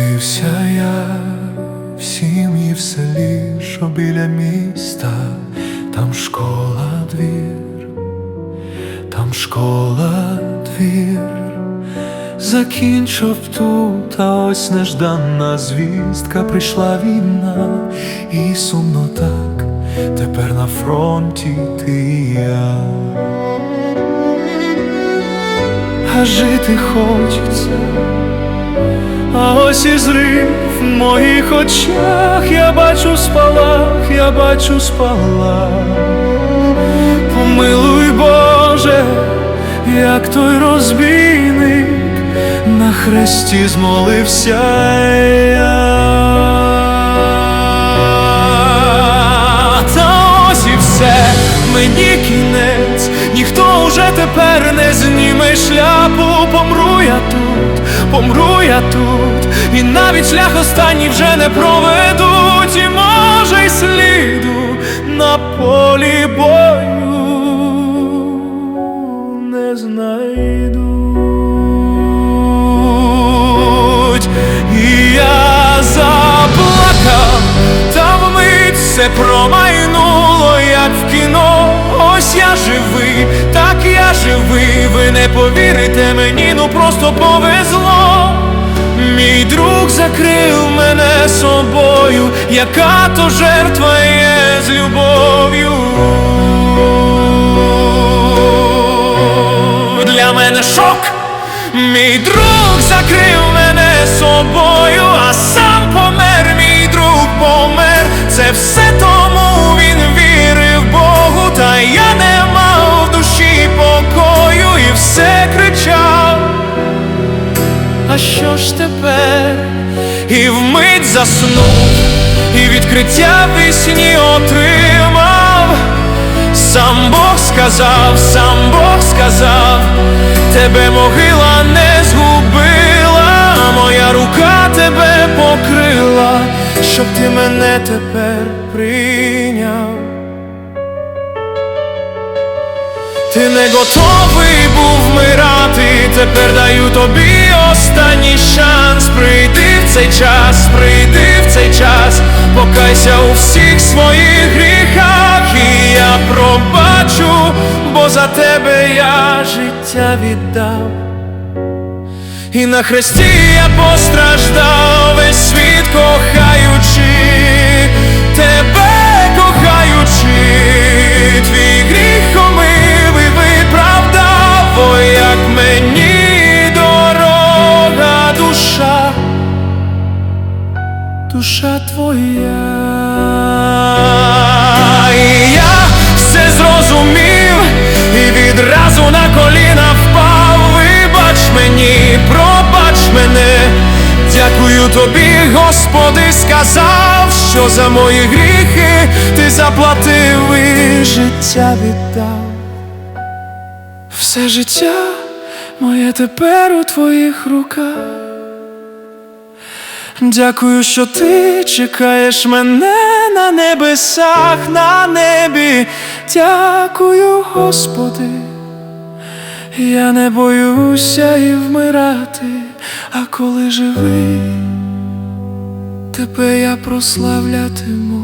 Дивлюся я в сім'ї в селі, що біля міста, там школа двір, там школа двір, закінчив тут, а ось нежданна звістка прийшла війна, і сумно так, тепер на фронті ти і я. А жити хочеться. А ось і зрив в моїх очах я бачу спалах, я бачу спалах. Помилуй Боже, як той розбійник на хресті змолився я. Мені кінець, ніхто уже тепер не зніме шляпу, помру я тут, помру я тут, і навіть шлях останній вже не проведуть, і може й сліду на полі бою не знайдуть. І я заплакав, та вмить все промайнуло, як в кіно. Ось я живий, так я живий. Ви не повірите мені, повезло. Мій друг закрив мене собою, яка то жертва є з любов'ю. Для мене шок, мій друг закрив мене собою, а сам помер, мій друг помер. Це все тому А що ж тепер? І вмить заснув, і відкриття вісні отримав. Сам Бог сказав, сам Бог сказав, тебе могила не згубила, моя рука тебе покрила, щоб ти мене тепер прийняв. Ти не готовий вмирати, тепер даю тобі останній шанс. Прийди в цей час, прийди в цей час, покайся у всіх своїх гріхах, і я пробачу, бо за тебе я життя віддав. І на хресті я постраждав душа твоя. І я все зрозумів і відразу на коліна впав. Вибач мені, пробач мене, дякую тобі, Господи, сказав, що за мої гріхи ти заплатив і життя віддав. Все життя моє тепер у твоїх руках. Дякую, що ти чекаєш мене на небесах, на небі. Дякую, Господи. Я не боюся і вмирати, а коли живий, тебе я прославлятиму.